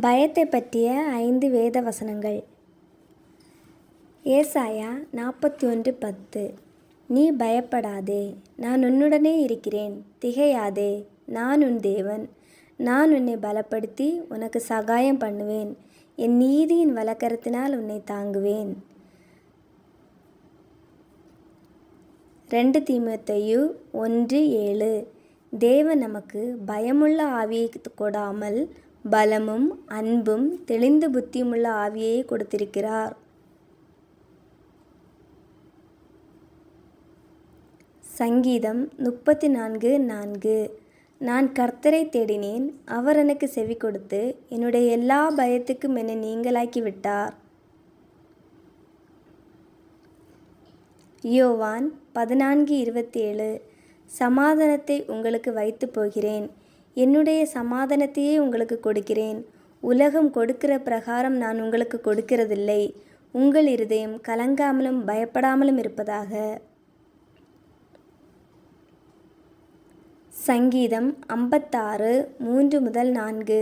பயத்தை பற்றிய ஐந்து வேத வசனங்கள். ஏசாயா நாற்பத்தி ஒன்று பத்து. நீ பயப்படாதே நான் உன்னுடனே இருக்கிறேன். திகையாதே நான் உன் தேவன். நான் உன்னை பலப்படுத்தி உனக்கு சகாயம் பண்ணுவேன். என் நீதியின் வலக்கரத்தினால் உன்னை தாங்குவேன். ரெண்டு தீமத்தையு ஒன்று ஏழு. தேவன் நமக்கு பயமுள்ள ஆவியை கொடாமல் பலமும் அன்பும் தெளிந்த புத்தியுமுள்ள ஆவியை கொடுத்திருக்கிறார். சங்கீதம் முப்பத்தி நான்கு. நான்கு நான் கர்த்தரை தேடினேன் அவர் எனக்கு செவி கொடுத்து என்னுடைய எல்லா பயத்துக்கும் என்னை நீங்களாக்கி விட்டார் யோவான் பதினான்கு இருபத்தேழு. சமாதானத்தை உங்களுக்கு வைத்து போகிறேன். என்னுடைய சமாதானத்தையே உங்களுக்கு கொடுக்கிறேன். உலகம் கொடுக்கிற பிரகாரம் நான் உங்களுக்கு கொடுக்கிறதில்லை. உங்கள் இருதயம் கலங்காமலும் பயப்படாமலும் இருப்பதாக. சங்கீதம் ஐம்பத்தாறு மூன்று முதல் நான்கு.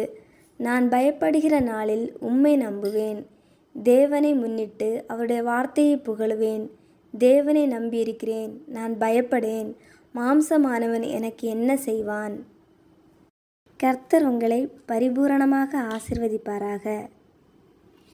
நான் பயப்படுகிற நாளில் உம்மை நம்புவேன். தேவனை முன்னிட்டு அவருடைய வார்த்தையை புகழுவேன். தேவனை நம்பியிருக்கிறேன். நான் பயப்படேன். மாம்சமானவன் எனக்கு என்ன செய்வான்? கர்த்தர் உங்களை பரிபூரணமாக ஆசிர்வதிப்பாராக.